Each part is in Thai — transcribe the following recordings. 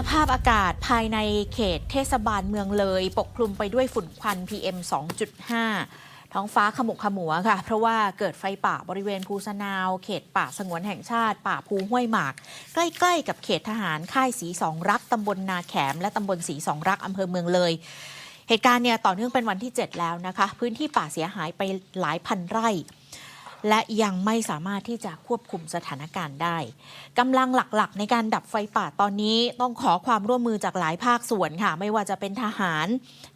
สภาพอากาศภายในเขตเทศบาลเมืองเลย ปกคลุมไปด้วยฝุ่นควัน PM 2.5 ท้องฟ้าขมุกขมัวค่ะ เพราะว่าเกิดไฟป่าบริเวณภูสนาว เขตป่าสงวนแห่งชาติ ป่าภูห้วยหมาก ใกล้ๆ กับเขตทหารค่ายสีสองรักตำบลนาแขม และตำบลสีสองรักอำเภอเมืองเลย เหตุการณ์เนี่ยต่อเนื่องเป็นวันที่ 7 แล้วนะคะ พื้นที่ป่าเสียหายไปหลายพันไร่ และยังไม่สามารถที่จะควบคุมสถานการณ์ได้กำลังหลักๆ ในการดับไฟป่าตอนนี้ต้องขอความร่วมมือจากหลายภาคส่วนค่ะ ไม่ว่าจะเป็นทหาร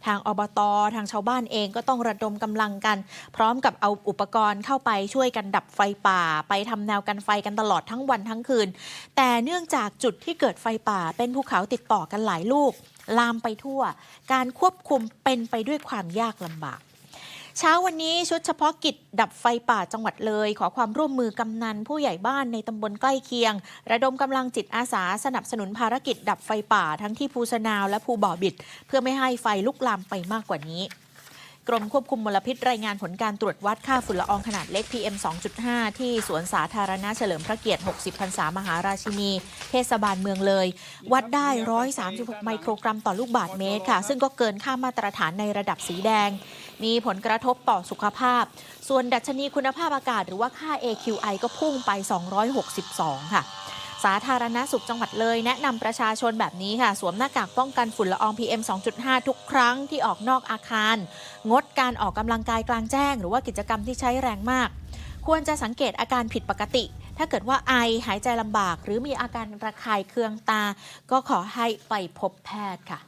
ทางอบตทางชาวบ้านเองก็ต้องระดมกำลังกัน พร้อมกับเอาอุปกรณ์เข้าไปช่วยกันดับไฟป่า ไปทำแนวกันไฟกันตลอดทั้งวันทั้งคืน แต่เนื่องจากจุดที่เกิดไฟป่า เป็นภูเขาติดต่อกันหลายลูกลามไปทั่ว การควบคุมเป็นไปด้วยความยากลำบาก เช้าวันนี้ชุดเฉพาะกิจดับไฟป่าจังหวัดเลย ขอความร่วมมือกำนันผู้ใหญ่บ้านในตำบลใกล้เคียง ระดมกำลังจิตอาสาสนับสนุนภารกิจดับไฟป่าทั้งที่ภูสนาวและภูบ่อบิด เพื่อไม่ให้ไฟลุกลามไปมากกว่านี้ กรมควบคุมมลพิษรายงานผลการตรวจวัดค่าฝุ่นละอองขนาดเล็ก PM 2.5 ที่สวนสาธารณะเฉลิมพระเกียรติ 60 พรรษามหาราชินี เทศบาลเมืองเลย วัดได้ 136 ไมโครกรัมต่อลูกบาศก์เมตรค่ะ ซึ่งก็เกินค่ามาตรฐานในระดับสีแดง มีผลกระทบต่อสุขภาพ ส่วนดัชนีคุณภาพอากาศหรือว่าค่า AQI ก็พุ่งไป 262 ค่ะ สาธารณสุขจังหวัดเลยแนะนำประชาชนแบบนี้ค่ะ สวมหน้ากากป้องกันฝุ่นละออง PM 2.5 ทุกครั้งที่ออกนอกอาคาร งดการออกกำลังกายกลางแจ้ง หรือว่ากิจกรรมที่ใช้แรงมาก ควรจะสังเกตอาการผิดปกติ ถ้าเกิดว่าไอหายใจลำบาก หรือมีอาการระคายเคืองตา ก็ขอให้ไปพบแพทย์ค่ะ